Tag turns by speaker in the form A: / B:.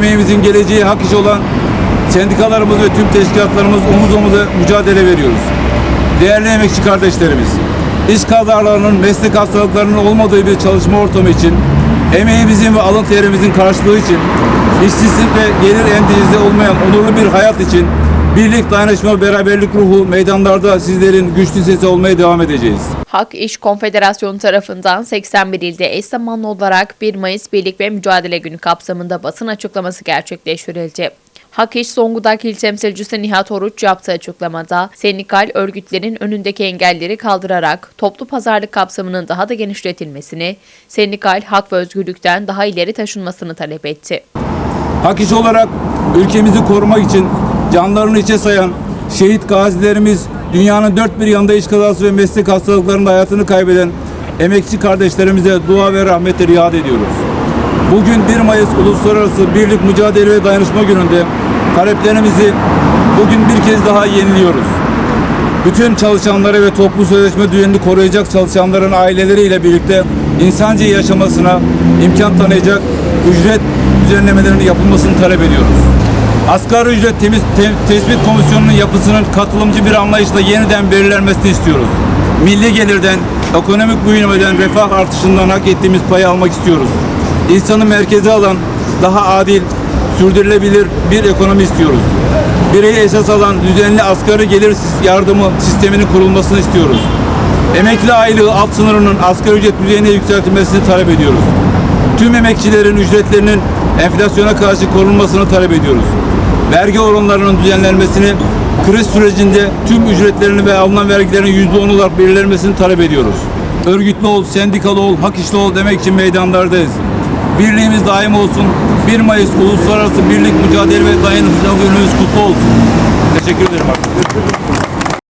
A: emeğimizin geleceği hak iş olan sendikalarımız ve tüm teşkilatlarımız omuz omuza mücadele veriyoruz. Değerli emekçi kardeşlerimiz, iş kazalarının, meslek hastalıklarının olmadığı bir çalışma ortamı için, emeğimizin ve alın terimizin karşılığı için, işsizlik ve gelir endişesi olmayan onurlu bir hayat için birlik, dayanışma, beraberlik ruhu meydanlarda sizlerin güçlü sesi olmaya devam edeceğiz.
B: Hak İş Konfederasyonu tarafından 81 ilde eş zamanlı olarak 1 Mayıs Birlik ve Mücadele Günü kapsamında basın açıklaması gerçekleştirildi. Hak İş Zonguldak İl Temsilcisi Nihat Oruç yaptığı açıklamada sendikal örgütlerin önündeki engelleri kaldırarak toplu pazarlık kapsamının daha da genişletilmesini, sendikal hak ve özgürlükten daha ileri taşınmasını talep etti.
A: Hak iş olarak ülkemizi korumak için canlarını içe sayan şehit gazilerimiz, dünyanın dört bir yanında iş kazası ve meslek hastalıklarında hayatını kaybeden emekçi kardeşlerimize dua ve rahmetleri yad ediyoruz. Bugün 1 Mayıs Uluslararası Birlik Mücadele ve Dayanışma Günü'nde taleplerimizi bugün bir kez daha yeniliyoruz. Bütün çalışanları ve toplu sözleşme düzenini koruyacak çalışanların aileleriyle birlikte insanca yaşamasına imkan tanıyacak ücret düzenlemelerinin yapılmasını talep ediyoruz. Asgari ücret temiz, te- tespit komisyonunun yapısının katılımcı bir anlayışla yeniden belirlenmesini istiyoruz. Milli gelirden, ekonomik büyümeden, refah artışından hak ettiğimiz payı almak istiyoruz. İnsanı merkeze alan, daha adil, sürdürülebilir bir ekonomi istiyoruz. Bireyi esas alan düzenli asgari gelir yardımı sisteminin kurulmasını istiyoruz. Emekli aylığı alt sınırının asgari ücret düzeyine yükseltilmesini talep ediyoruz. Emekçilerin ücretlerinin enflasyona karşı korunmasını talep ediyoruz. Vergi oranlarının düzenlenmesini, kriz sürecinde tüm ücretlerini ve alınan vergilerin yüzde on olarak belirlenmesini talep ediyoruz. Örgütlü ol, sendikalı ol, hak işli ol demek için meydanlardayız. Birliğimiz daim olsun. 1 Mayıs Uluslararası Birlik Mücadele ve Dayanışma Günümüz kutlu olsun. Teşekkür ederim. arkadaşlar.